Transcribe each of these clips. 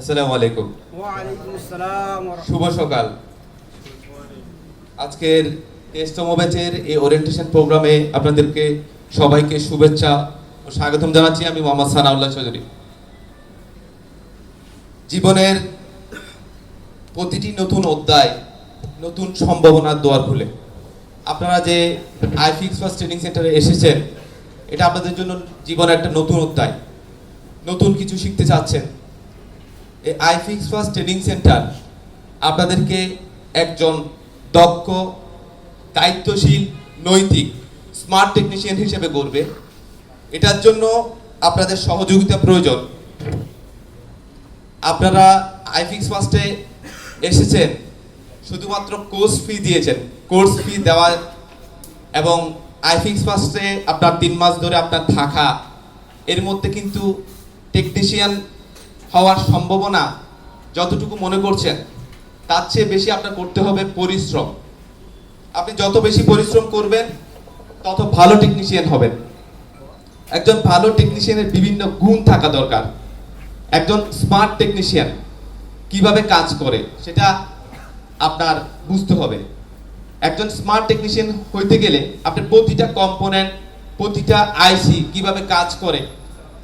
আসসালামু আলাইকুম। ওয়ালাইকুম আসসালাম ওয়া শুভ সকাল। আজকের টেস্টম ব্যাচের এই ওরিয়েন্টেশন প্রোগ্রামে আপনাদেরকে সবাইকে শুভেচ্ছা ও স্বাগতম জানাচ্ছি আমি মোহাম্মদ সানাউল্লাহ চৌধুরী। জীবনের প্রতিটি নতুন অধ্যায় নতুন সম্ভাবনার দোয়ার খুলে। আপনারা যে আইফিক্স ফার্স্ট ট্রেনিং সেন্টারে এসেছেন এটা আপনাদের জন্য জীবনের একটা নতুন অধ্যায়। নতুন কিছু শিখতে চাচ্ছেন। এই আইফিক্স ফার্স্ট ট্রেনিং সেন্টার আপনাদেরকে একজন দক্ষ, দায়িত্বশীল, নৈতিক, স্মার্ট টেকনিশিয়ান হিসেবে গড়বে। এটার জন্য আপনাদের সহযোগিতা প্রয়োজন। আপনারা আইফিক্স ফার্স্টে এসেছেন, শুধুমাত্র কোর্স ফি দিয়েছেন। কোর্স ফি দেওয়া এবং আইফিক্স ফার্স্টে আপনার তিন মাস ধরে আপনার থাকা। এর মধ্যে কিন্তু টেকনিশিয়ান হওয়ার সম্ভাবনা যতটুকু মনে করছেন, তার চেয়ে বেশি আপনার করতে হবে পরিশ্রম। আপনি যত বেশি পরিশ্রম করবেন, তত ভালো টেকনিশিয়ান হবেন। একজন ভালো টেকনিশিয়ানের বিভিন্ন গুণ থাকা দরকার। একজন স্মার্ট টেকনিশিয়ান কীভাবে কাজ করে, সেটা আপনার বুঝতে হবে। একজন স্মার্ট টেকনিশিয়ান হইতে গেলে আপনি প্রতিটা কম্পোনেন্ট প্রতিটা আইসি কীভাবে কাজ করে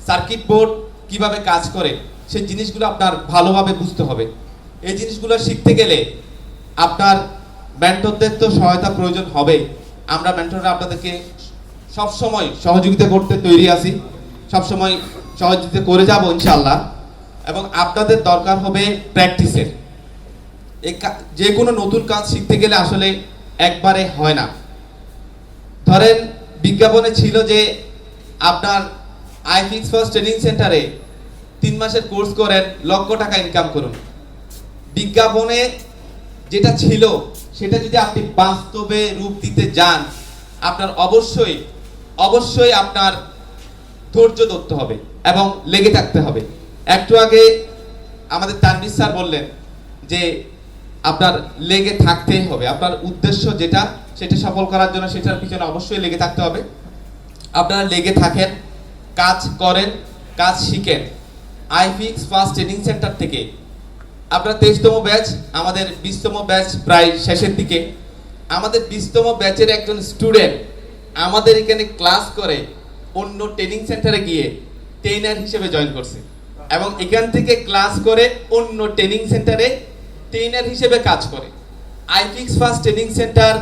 সার্কিট বোর্ড কীভাবে কাজ করে সেই জিনিসগুলো আপনার ভালোভাবে বুঝতে হবে। এই জিনিসগুলো শিখতে গেলে আপনার মেন্টরদের তো সহায়তা প্রয়োজন হবে। আমরা মেন্টররা আপনাদেরকে সব সময় সহযোগিতা করতে তৈরি আছি। সব সময় সহযোগিতা করে যাব, ইনশাআল্লাহ। এবং আপনাদের দরকার হবে প্র্যাকটিসের। যে কোনো নতুন কাজ শিখতে গেলে আসলে একবারে হয় না। ধরেন, বিজ্ঞাপনে ছিল যে আপনার আইফিক্স ফার্স্ট ট্রেনিং সেন্টারে তিন মাসের কোর্স করেন, লক্ষ টাকা ইনকাম করুন। বিজ্ঞাপনে যেটা ছিল, সেটা যদি আপনি বাস্তবে রূপ দিতে যান, আপনার অবশ্যই অবশ্যই আপনার ধৈর্য ধরতে হবে এবং লেগে থাকতে হবে। একটু আগে আমাদের তানবির স্যার বললেন যে, আপনার লেগে থাকতেই হবে। আপনার উদ্দেশ্য যেটা, সেটা সফল করার জন্য সেটার পিছনে অবশ্যই লেগে থাকতে হবে। আপনারা লেগে থাকেন, কাজ করেন, কাজ শিখেন। আইফিক্স ফার্স্ট ট্রেনিং সেন্টার থেকে। আপনার তেইশতম ব্যাচ আমাদের বিশতম ব্যাচ প্রায় শেষের দিকে। আমাদের বিশতম ব্যাচের একজন স্টুডেন্ট আমাদের এখানে ক্লাস করে অন্য ট্রেনিং সেন্টারে গিয়ে ট্রেনার হিসেবে জয়েন করছে। এবং এখান থেকে ক্লাস করে অন্য ট্রেনিং সেন্টারে ট্রেনার হিসেবে কাজ করে। আইফিক্স ফার্স্ট ট্রেনিং সেন্টার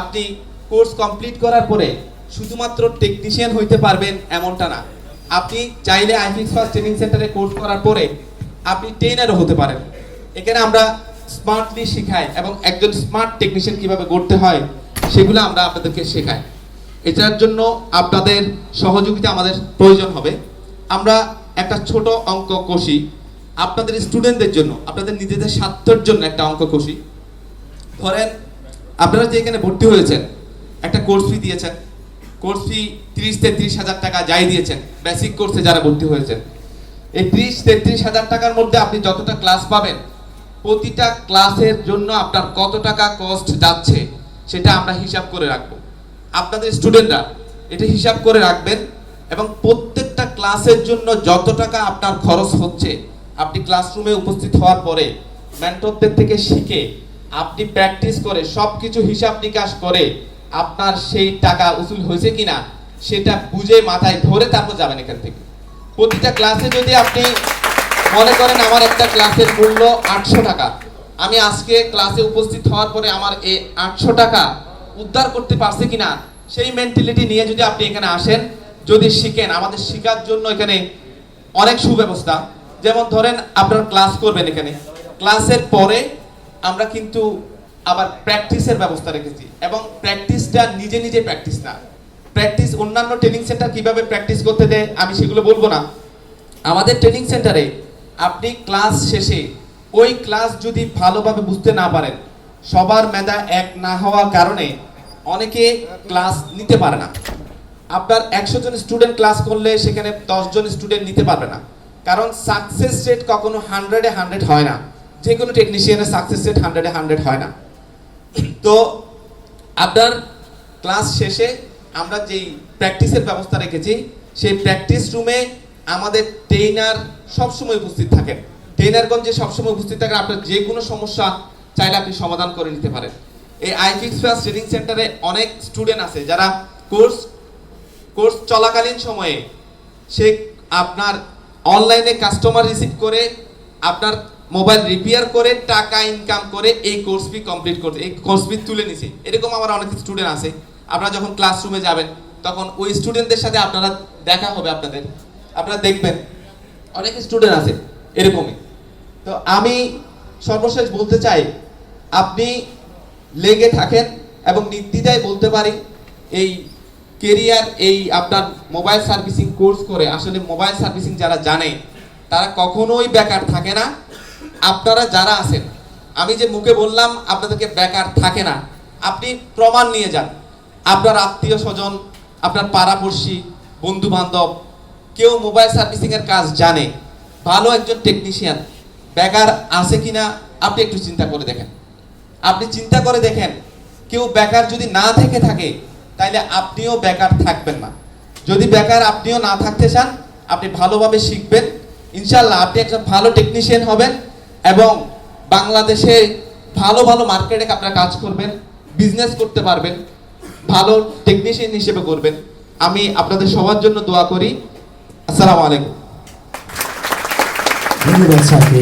আপনি কোর্স কমপ্লিট করার পরে শুধুমাত্র টেকনিশিয়ান হইতে পারবেন এমনটা না। আপনি চাইলে আইফিক্স ফার্স্ট ট্রেনিং সেন্টারে কোর্স করার পরে আপনি ট্রেনারও হতে পারেন। এখানে আমরা স্মার্টলি শেখাই এবং একজন স্মার্ট টেকনিশিয়ান কীভাবে করতে হয়, সেগুলো আমরা আপনাদেরকে শেখাই। এটার জন্য আপনাদের সহযোগিতা আমাদের প্রয়োজন হবে। আমরা একটা ছোট অঙ্ক কষি আপনাদের স্টুডেন্টদের জন্য, আপনাদের নিজেদের স্বার্থের জন্য একটা অঙ্ক কষি। ধরেন আপনারা যে এখানে ভর্তি হয়েছেন, একটা কোর্স ফি দিয়েছেন। কোর্স ফি তিরিশ তেত্রিশ হাজার টাকা যাই দিয়েছেন। বেসিক কোর্সে যারা ভর্তি হয়েছেন। এই ত্রিশ তেত্রিশ হাজার টাকার মধ্যে আপনি যতটা ক্লাস পাবেন, প্রতিটা ক্লাসের জন্য আপনার কত টাকা কস্ট যাচ্ছে, সেটা আমরা হিসাব করে রাখব। আপনাদের স্টুডেন্টরা এটা হিসাব করে রাখবেন এবং প্রত্যেকটা ক্লাসের জন্য যত টাকা আপনার খরচ হচ্ছে, আপনি ক্লাসরুমে উপস্থিত হওয়ার পরে মেন্টরদের থেকে শিখে আপনি প্র্যাকটিস করে সব কিছু হিসাব নিকাশ করে আপনার সেই টাকা উসুল হয়েছে কিনা, সেটা বুঝে মাথায় ধরে তারপর যাবেন এখান থেকে। প্রতিটা ক্লাসে যদি আপনি মনে করেন আমার একটা ক্লাসের মূল্য আটশো টাকা, আমি আজকে ক্লাসে উপস্থিত হওয়ার পরে আমার এই আটশো টাকা উদ্ধার করতে পারছে কিনা, সেই মেন্টালিটি নিয়ে যদি আপনি এখানে আসেন, যদি শিখেন, আমাদের শেখার জন্য এখানে অনেক সুব্যবস্থা। যেমন ধরেন আপনার ক্লাস করবেন এখানে। ক্লাসের পরে আমরা কিন্তু আবার প্র্যাকটিসের ব্যবস্থা রেখেছি। এবং প্র্যাকটিসটা নিজে নিজে প্র্যাকটিস না। প্র্যাকটিস অন্যান্য ট্রেনিং সেন্টার কীভাবে প্র্যাকটিস করতে দেয়, আমি সেগুলো বলব না। আমাদের ট্রেনিং সেন্টারে আপনি ক্লাস শেষে ওই ক্লাস যদি ভালোভাবে বুঝতে না পারেন, সবার মেধা এক না হওয়ার কারণে অনেকে ক্লাস নিতে পারে না। আপনার একশো জন স্টুডেন্ট ক্লাস করলে সেখানে জন স্টুডেন্ট নিতে পারবে না। কারণ সাকসেস রেট কখনো হান্ড্রেডে হান্ড্রেড হয় না। যে কোনো টেকনিশিয়ানের সাকসেস রেট হান্ড্রেডে হান্ড্রেড হয় না। তো আপনার ক্লাস শেষে আমরা যেই প্র্যাকটিসের ব্যবস্থা রেখেছি, সেই প্র্যাকটিস রুমে আমাদের ট্রেনার সবসময় উপস্থিত থাকেন। টেনারগঞ্জে সবসময় উপস্থিত থাকেন, আপনার যে কোনো সমস্যা চাইলে আপনি সমাধান করে নিতে পারেন। এই আইফিক্স ফার্স্ট ট্রেনিং সেন্টারে অনেক স্টুডেন্ট আছে যারা কোর্স কোর্স চলাকালীন সময়ে সে আপনার অনলাইনে কাস্টমার রিসিভ করে আপনার মোবাইল রিপেয়ার করে, টাকা ইনকাম করে, এই কোর্স ফি কমপ্লিট করছে। এই কোর্স ফি তুলে নিছে। এরকম আমার অনেক স্টুডেন্ট আছে। আপনারা যখন ক্লাসরুমে যাবেন, তখন ওই স্টুডেন্টদের সাথে আপনারা দেখা হবে আপনাদের। আপনারা দেখবেন, অনেক স্টুডেন্ট আছে এরকমই। তো আমি সর্বশেষ বলতে চাই, আপনি লেগে থাকেন এবং নির্দ্বিধায় বলতে পারি, এই কেরিয়ার এই আপনার মোবাইল সার্ভিসিং কোর্স করে, আসলে মোবাইল সার্ভিসিং যারা জানে, তারা কখনোই বেকার থাকে না। আপনারা যারা আছেন, আমি যে মুখে বললাম আপনাদেরকে বেকার থাকে না, আপনি প্রমাণ নিয়ে যান। আপনার আত্মীয় স্বজন, আপনার পাড়াপড়শি বন্ধু বান্ধব কেউ মোবাইল সার্ভিসিং এর কাজ জানে, ভালো একজন টেকনিশিয়ান, বেকার আছে কিনা আপনি একটু চিন্তা করে দেখেন। আপনি চিন্তা করে দেখেন, কেউ বেকার যদি না থেকে থাকে, তাইলে আপনিও বেকার থাকবেন না। যদি বেকার আপনিও না থাকতে চান, আপনি ভালোভাবে শিখবেন। ইনশাল্লাহ আপনি একজন ভালো টেকনিশিয়ান হবেন। এবং বাংলাদেশে ভালো ভালো মার্কেটে আপনারা কাজ করবেন বিজনেস করতে পারবেন, ভালো টেকনিশিয়ান হিসেবে করবেন। আমি আপনাদের সবার জন্য দোয়া করি। আসসালামু আলাইকুম। ধন্যবাদ